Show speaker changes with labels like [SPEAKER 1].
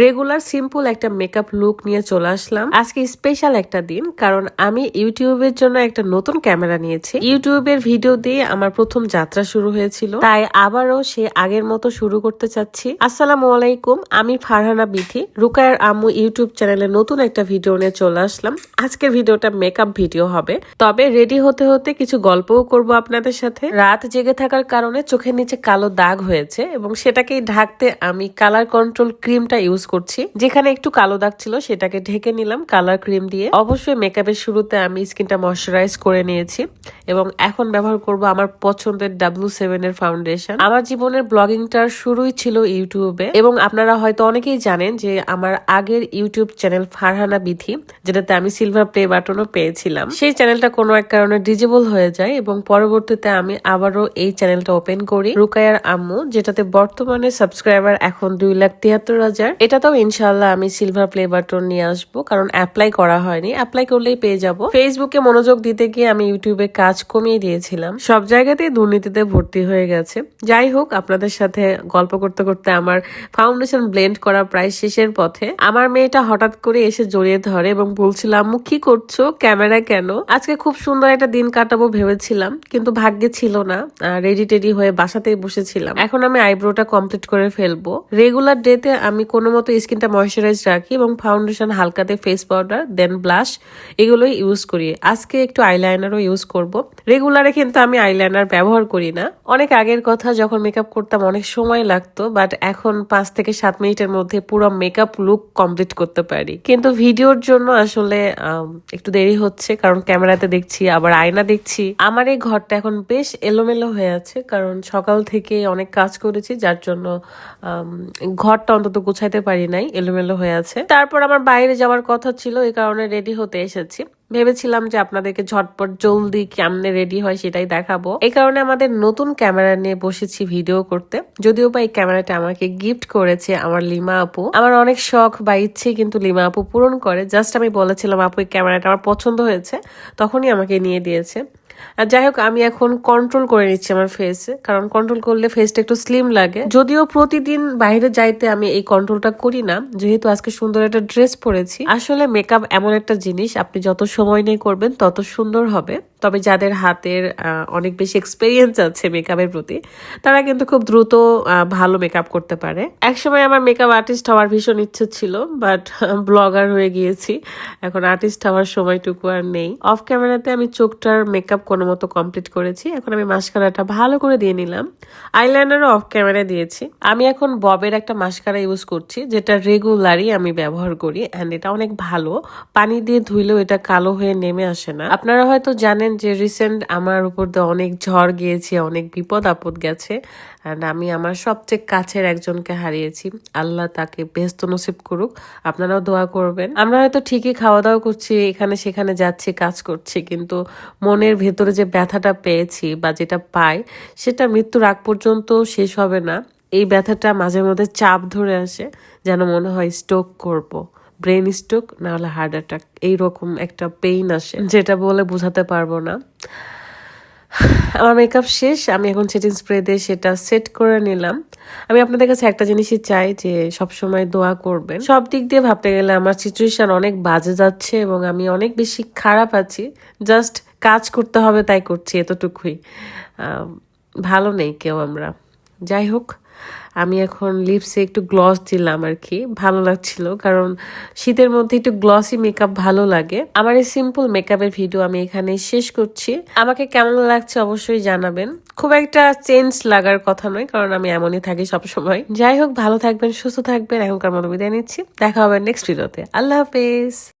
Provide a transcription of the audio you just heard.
[SPEAKER 1] Regular simple একটা makeup look নিয়ে চলে আসলাম। আজকে স্পেশাল একটা দিন, কারণ আমি ইউটিউবের জন্য একটা নতুন ক্যামেরা নিয়েছি। ইউটিউবের ভিডিও দিয়ে আমার প্রথম যাত্রা শুরু হয়েছিল। তাই আবারও সে আগের মতো শুরু করতে চাচ্ছি। আসসালামু আলাইকুম, আমি ফারহানা বিথি। রুকায়ার আম্মু ইউটিউব চ্যানেলে নতুন একটা ভিডিও নিয়ে চলে আসলাম। আজকের ভিডিওটা মেকআপ ভিডিও হবে। তবে রেডি হতে হতে কিছু গল্পও করব আপনাদের সাথে। রাত জেগে থাকার কারণে চোখের নিচে কালো দাগ হয়েছে এবং সেটাকেই ঢাকতে আমি কালার কন্ট্রোল ক্রিমটা ইউজ করছি। যেখানে একটু কালো দাগ ছিল সেটাকে ঢেকে নিলাম কালার ক্রিম দিয়ে। অবশ্যই মেকআপের শুরুতে আমি স্কিনটা ময়শ্চারাইজ করে নিয়েছি এবং এখন ব্যবহার করব আমার পছন্দের ডাব্লু সেভেন এর ফাউন্ডেশন আমার জীবনের ব্লগিংটার শুরুই ছিল ইউটিউবে এবং আপনারা হয়তো অনেকেই জানেন যে আমার আগের ইউটিউব চ্যানেল ফারহানা বিথি, যেটাতে আমি সিলভার প্লে বাটনও পেয়েছিলাম। সেই চ্যানেলটা কোনো এক কারণে ডিজেবল হয়ে যায় এবং পরবর্তীতে আমি আবারও এই চ্যানেলটা ওপেন করি। রুকায়ার আম্মু, যেটাতে বর্তমানে সাবস্ক্রাইবার এখন দুই লাখ তিয়াত্তর হাজার। এটাতেও ইনশাল্লাহ আমি সিলভার প্লে বাটন নিয়ে আসব, কারণ অ্যাপ্লাই করা হয়নি। অ্যাপ্লাই করলেই পেয়ে যাব। ফেসবুকে মনোযোগ দিতে গিয়ে আমি ইউটিউবে কাজ কমিয়ে দিয়েছিলাম। সব জায়গাতেই দুর্নীতিতে ভর্তি হয়ে গেছে। যাই হোক, আপনাদের সাথে গল্প করতে করতে আমার ফাউন্ডেশন ব্লেন্ড করা প্রায় শেষের পথে। আমার মেয়েটা হঠাৎ করে এসে জড়িয়ে ধরে এবং বলছিল, আম্মু, কি করছ? ক্যামেরা কেন? আজকে খুব সুন্দর একটা দিন কাটাবো ভেবেছিলাম, কিন্তু ভাগ্যে ছিল না। রেডি টেডি হয়ে বাসাতেই বসেছিলাম। এখন আমি আইব্রোটা কমপ্লিট করে ফেলব। রেগুলার ডেতে আমি কোনো মতো স্কিনটা ময়শ্চারাইজ রাখি এবং ফাউন্ডেশন হালকাতে ফেস পাউডার দেন ব্লাশ এগুলোই ইউজ করি। আজকে একটু আইলাইনারও ইউজ করব। রেগুলারে কিন্তু আমি আইলাইনার ব্যবহার করি না। অনেক আগের কথা যখন মেকআপ করতাম অনেক সময় লাগতো বাট এখন পাঁচ থেকে সাত মিনিটের মধ্যে পুরো মেকআপ লুক কমপ্লিট করতে পারি। কিন্তু ভিডিওর জন্য আসলে একটু দেরি হচ্ছে কারণ ক্যামেরাতে দেখছি, আবার আয়না দেখছি। আমার এই ঘরটা এখন বেশ এলোমেলো হয়ে আছে কারণ সকাল থেকে অনেক কাজ করেছি, যার জন্য ঘরটা অন্তত গুছাইতে পারি নাই, এলোমেলো হয়ে আছে। তারপর আমার বাইরে যাওয়ার কথা ছিল, এই কারণে রেডি হতে এসেছি। ভেবেছিলাম যে আপনাদেরকে ঝটপট জলদি কেমনে রেডি হয় সেটাই দেখাবো। এই কারণে আমাদের নতুন ক্যামেরা নিয়ে বসেছি ভিডিও করতে। যদিও বা এই ক্যামেরাটা আমাকে গিফট করেছে আমার লিমা আপু। আমার অনেক শখ বা ইচ্ছে কিন্তু লিমা আপু পূরণ করে। জাস্ট আমি বলেছিলাম, আপু, এই ক্যামেরাটা আমার পছন্দ হয়েছে। তখনই আমাকে নিয়ে দিয়েছে। আর যাই হোক, আমি এখন কন্ট্রোল করে নিচ্ছি আমার ফেসে কারণ কন্ট্রোল করলে ফেসটা একটু স্লিম লাগে। যদিও প্রতিদিন বাইরে যাইতে আমি এই কন্ট্রোলটা করি না, যেহেতু আজকে সুন্দর একটা ড্রেস পরেছি। আসলে মেকআপ এমন একটা জিনিস, আপনি যত সময় নিয়ে করবেন, তত সুন্দর হবে। তবে যাদের হাতের অনেক বেশি এক্সপিরিয়েন্স আছে মেকআপের প্রতি, তারা কিন্তু খুব দ্রুত ভালো মেকআপ করতে পারে। একসময় আমার মেকআপ আর্টিস্ট হওয়ার ভীষণ ইচ্ছে ছিল বাট ব্লগার হয়ে গিয়েছি। এখন আর্টিস্ট হওয়ার সময়টুকু আর নেই। অফ ক্যামেরাতে আমি চোখটার মেকআপ কোনো মতো কমপ্লিট করেছি। এখন আমি মাস্কারাটা ভালো করে দিয়ে নিলাম। আইলাইনারও অফ ক্যামেরা দিয়েছি। আমি এখন ববের একটা মাস্কারা ইউজ করছি, যেটা রেগুলারই আমি ব্যবহার করি অ্যান্ড এটা অনেক ভালো। পানি দিয়ে ধুইলেও এটা কালো হয়ে নেমে আসে না। আপনারা হয়তো জানেন যে, রিসেন্ট আমার উপর দিয়ে অনেক ঝড় গিয়েছে, অনেক বিপদ আপদ গেছে অ্যান্ড আমি আমার সবচেয়ে কাছের একজনকে হারিয়েছি। আল্লাহ তাকে বেস্ত নসিব করুক, আপনারাও দোয়া করবেন। আমরা হয়তো ঠিকই খাওয়া দাওয়া করছি, এখানে সেখানে যাচ্ছি, কাজ করছি, কিন্তু মনের ভেতরে যে ব্যথাটা পেয়েছি বা যেটা পাই, সেটা মৃত্যুর আগ পর্যন্ত শেষ হবে না। এই ব্যথাটা মাঝে মধ্যে চাপ ধরে আসে, যেন মনে হয় স্ট্রোক করব। ব্রেন স্ট্রোক না হলে হার্ট অ্যাটাক এইরকম একটা পেইন আসে, যেটা বলে বোঝাতে পারব না। আমার মেকআপ শেষ, আমি এখন সেটিং স্প্রে দিয়ে সেটা সেট করে নিলাম। আমি আপনাদের কাছে একটা জিনিসই চাই যে সব সময় দোয়া করবেন। সব দিক দিয়ে ভাবতে গেলে আমার সিচুয়েশান অনেক বাজে যাচ্ছে এবং আমি অনেক বেশি খারাপ আছি। জাস্ট কাজ করতে হবে, তাই করছি, এতটুকুই। ভালো নেই কেউ আমরা। যাই হোক আমি এখন লিপসে একটু গ্লস দিলাম আর কি, ভালো লাগছিল কারণ শীতের মধ্যে একটু গ্লসি মেকআপ ভালো লাগে। আমার এই সিম্পল মেকআপের ভিডিও আমি এখানে শেষ করছি। আমাকে কেমন লাগছে অবশ্যই জানাবেন। খুব একটা চেঞ্জ লাগার কথা নয় কারণ আমি এমনই থাকি সবসময়। যাই হোক ভালো থাকবেন, সুস্থ থাকবেন, এখনকার মতো বিদায় নিচ্ছি। দেখা হবে নেক্সট ভিডিওতে আল্লাহ হাফেজ।